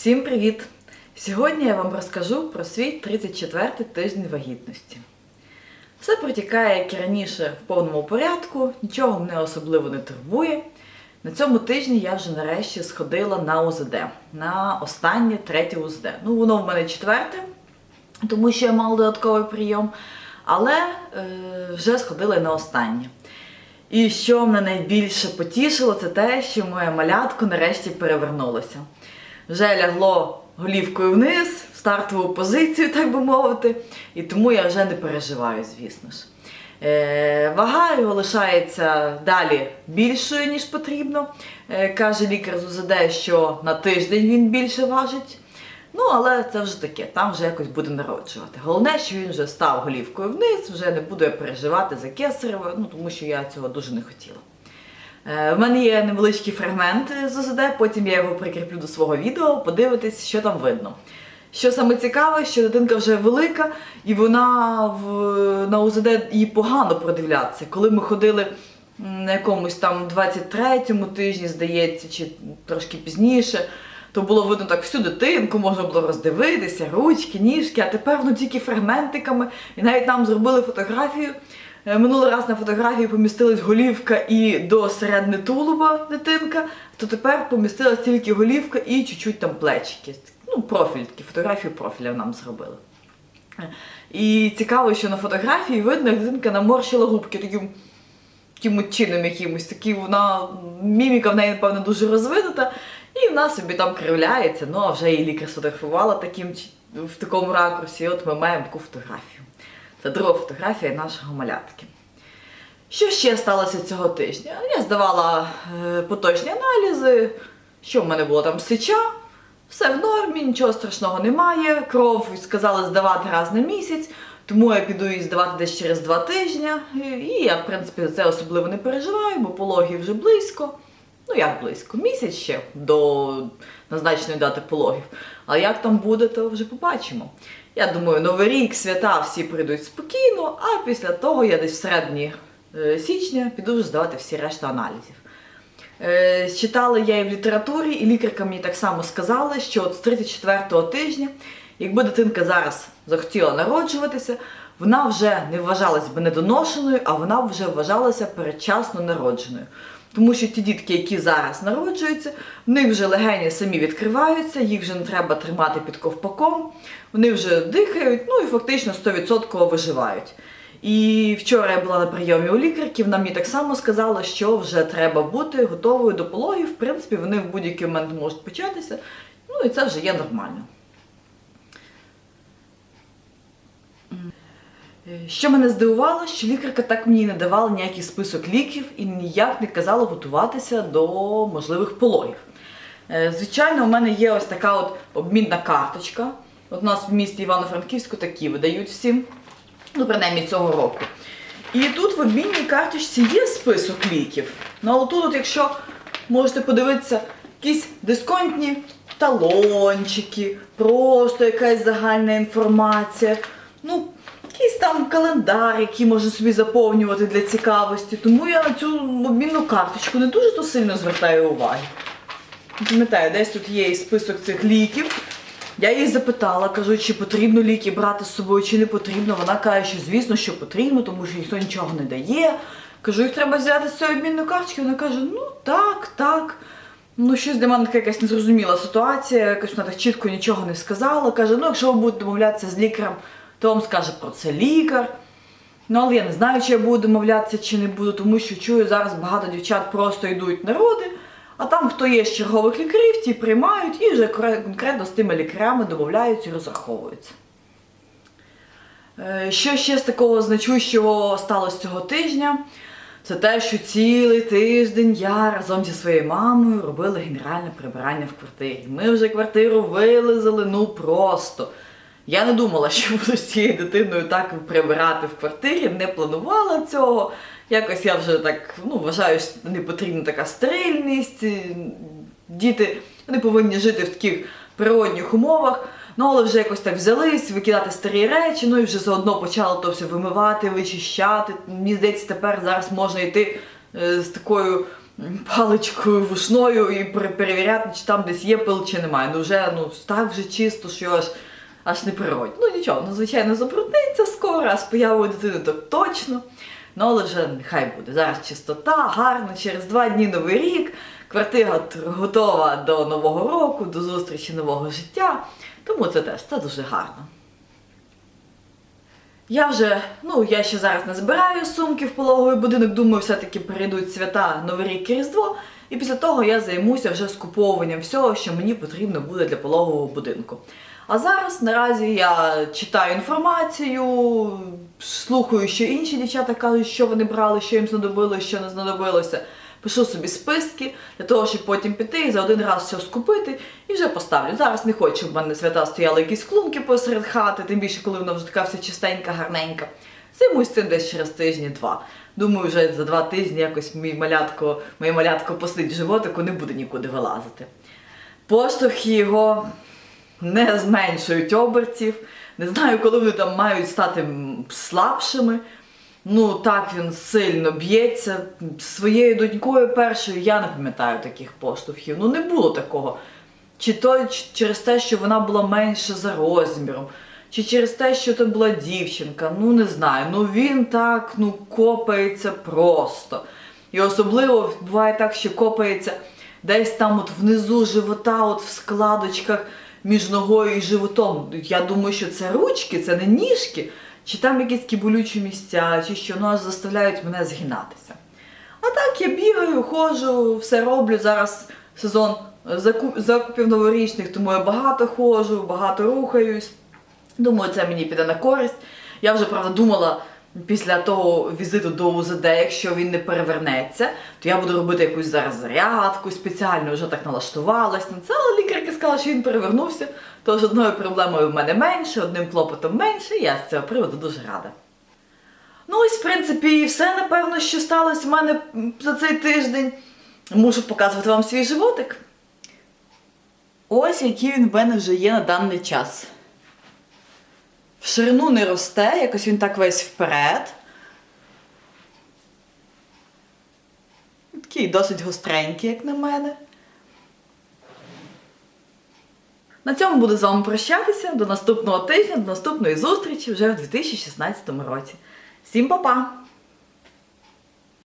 Всім привіт! Сьогодні я вам розкажу про свій 34-й тиждень вагітності. Все протікає, як і раніше, в повному порядку, нічого мене особливо не турбує. На цьому тижні я вже нарешті сходила на УЗД, на останнє третє УЗД. Ну, воно в мене четверте, тому що я мала додатковий прийом, але е, вже сходила на останнє. І що мене найбільше потішило, це те, що моє малятко нарешті перевернулося. Вже лягло голівкою вниз, в стартову позицію, так би мовити, і тому я вже не переживаю, звісно ж. Е, вага його лишається далі більшою, ніж потрібно. Е, каже лікар з УЗД, що на тиждень він більше важить. Ну, але це вже таке, там вже якось буде народжувати. Головне, що він вже став голівкою вниз, вже не буду я переживати за кесарево, ну тому що я цього дуже не хотіла. Е, В мене є невеличкий фрагмент з ОЗД, потім я його прикріплю до свого відео, подивитись, що там видно. Що саме цікаве, що дитинка вже велика, і вона в, на УЗД її погано продивлятися. Коли ми ходили на якомусь там 23-му тижні, здається, чи трошки пізніше, то було видно так всю дитинку, можна було роздивитися, ручки, ніжки, а тепер ну тільки фрагментиками. І навіть нам зробили фотографію. Е, Минулий раз на фотографії помістилась голівка і до середини тулуба дитинка, то тепер помістилась тільки голівка і чуть-чуть там плечики. Ну, профіль, такі фотографію профіля нам зробили. Е, І цікаво, що на фотографії видно, як дитинка наморщила губки таким, таким чином якимось. Такі вона, міміка в неї, напевно, дуже розвинута, і вона собі там кривляється. Ну, а вже її лікар сфотографувала таким, в такому ракурсі, і от ми маємо таку фотографію. Це друга фотографія нашого малятки. Що ще сталося цього тижня? Я здавала е, поточні аналізи. Що в мене було там сича? Все в нормі, нічого страшного немає. Кров сказали здавати раз на місяць, тому я піду її здавати десь через два тижні. І- я, в принципі, за це особливо не переживаю, бо пологи вже близько. Ну як близько? Місяць ще до назначеної дати пологів. А як там буде, то вже побачимо. Я думаю, новий рік, свята всі прийдуть спокійно, а після того я десь в середині е, січня піду вже здавати всі решта аналізів. Е, Читала я і в літературі, і лікарка мені так само сказала, що от з 34-го тижня, якби дитинка зараз захотіла народжуватися, вона вже не вважалась би недоношеною, а вона б вже вважалася передчасно народженою. Тому що ті дітки, які зараз народжуються, в них вже легені самі відкриваються, їх вже не треба тримати під ковпаком, вони вже дихають, ну і фактично 100% виживають. І вчора я була на прийомі у лікарки, вона мені так само сказала, що вже треба бути готовою до пологів. В принципі, вони в будь-який момент можуть початися, ну і це вже є нормально. Що мене здивувало, що лікарка так мені не давала ніякий список ліків і ніяк не казала готуватися до можливих пологів. Е, Звичайно, у мене є ось така от обмінна карточка. От у нас в місті Івано-Франківську такі видають всім, ну, принаймні цього року. І тут в обмінній карточці є список ліків. Ну, але тут, от, якщо можете подивитися, якісь дисконтні талончики, просто якась загальна інформація. Ну, якийсь там календар, який можна собі заповнювати для цікавості. Тому я на цю обмінну карточку не дуже то сильно звертаю уваги. Пам'ятаю, десь тут є і список цих ліків. Я її запитала, кажу, чи потрібно ліки брати з собою, чи не потрібно. Вона каже, що звісно, що потрібно, тому що ніхто нічого не дає. Кажу, їх треба взяти з цієї обмінної карточки. Вона каже, ну так, так. Ну, щось для мене така якась незрозуміла ситуація, якось вона так чітко нічого не сказала. Каже, ну якщо ви будете домовлятися з лікарем, то вам скаже про це лікар. Ну, але я не знаю, чи я буду домовлятися, чи не буду, тому що чую, зараз багато дівчат просто йдуть на роди, а там, хто є з чергових лікарів, ті приймають і вже конкретно з тими лікарями домовляються і розраховуються. Е, Що ще з такого значущого сталося цього тижня? Це те, що цілий тиждень я разом зі своєю мамою робили генеральне прибирання в квартирі. Ми вже квартиру вилизали, ну просто. Я не думала, що буду з цією дитиною так прибирати в квартирі, не планувала цього. Якось я вже так ну, вважаю, що не потрібна така стерильність. Діти вони повинні жити в таких природних умовах. Ну, але вже якось так взялись, викидати старі речі, ну і вже заодно почали то все вимивати, вичищати. Мені здається, тепер зараз можна йти е, з такою паличкою вушною і перевіряти, чи там десь є пил, чи немає. Ну вже ну так вже чисто, що аж, аж не природь. Ну нічого, ну звичайно забрудниться скоро, а з появою дитини так точно. Ну, але вже нехай буде. Зараз чистота, гарно, через два дні новий рік. Квартира готова до нового року, до зустрічі нового життя. Тому це теж це дуже гарно. Я вже, ну я ще зараз не збираю сумки в пологовий будинок, думаю, все-таки перейдуть свята Новий рік і Різдво. І після того я займуся вже скуповуванням всього, що мені потрібно буде для пологового будинку. А зараз наразі я читаю інформацію, слухаю, що інші дівчата кажуть, що вони брали, що їм знадобилося, що не знадобилося. Пишу собі списки для того, щоб потім піти і за один раз все скупити і вже поставлю. Зараз не хочу, щоб в мене свята стояли якісь клунки посеред хати, тим більше, коли вона вже така вся чистенька, гарненька. Займусь цим десь через тижні-два. Думаю, вже за два тижні якось мій малятко, моє малятко посидить животику, не буде нікуди вилазити. Поштовхи його не зменшують обертів. Не знаю, коли вони там мають стати слабшими. Ну, так він сильно б'ється. Своєю донькою першою я не пам'ятаю таких поштовхів. Ну, не було такого. Чи то через те, що вона була менше за розміром, чи через те, що це була дівчинка, ну не знаю. Ну він так ну копається просто. І особливо буває так, що копається десь там от внизу живота, от в складочках між ногою і животом. Я думаю, що це ручки, це не ніжки, чи там якісь такі болючі місця, чи що ну аж заставляють мене згинатися. А так я бігаю, ходжу, все роблю. Зараз сезон закупів новорічних, тому я багато ходжу, багато рухаюсь. Думаю, це мені піде на користь. Я вже правда думала після того візиту до УЗД, якщо він не перевернеться, то я буду робити якусь зараз зарядку спеціально, вже так налаштувалась на це. Але лікарка сказала, що він перевернувся. Тож одною проблемою в мене менше, одним клопотом менше, і я з цього приводу дуже рада. Ну, ось, в принципі, і все, напевно, що сталося в мене за цей тиждень. Мушу показувати вам свій животик. Ось який він в мене вже є на даний час. В ширину не росте, якось він так весь вперед. Такий досить гостренький, як на мене. На цьому буду з вами прощатися. До наступного тижня, до наступної зустрічі вже в 2016 році. Всім па-па!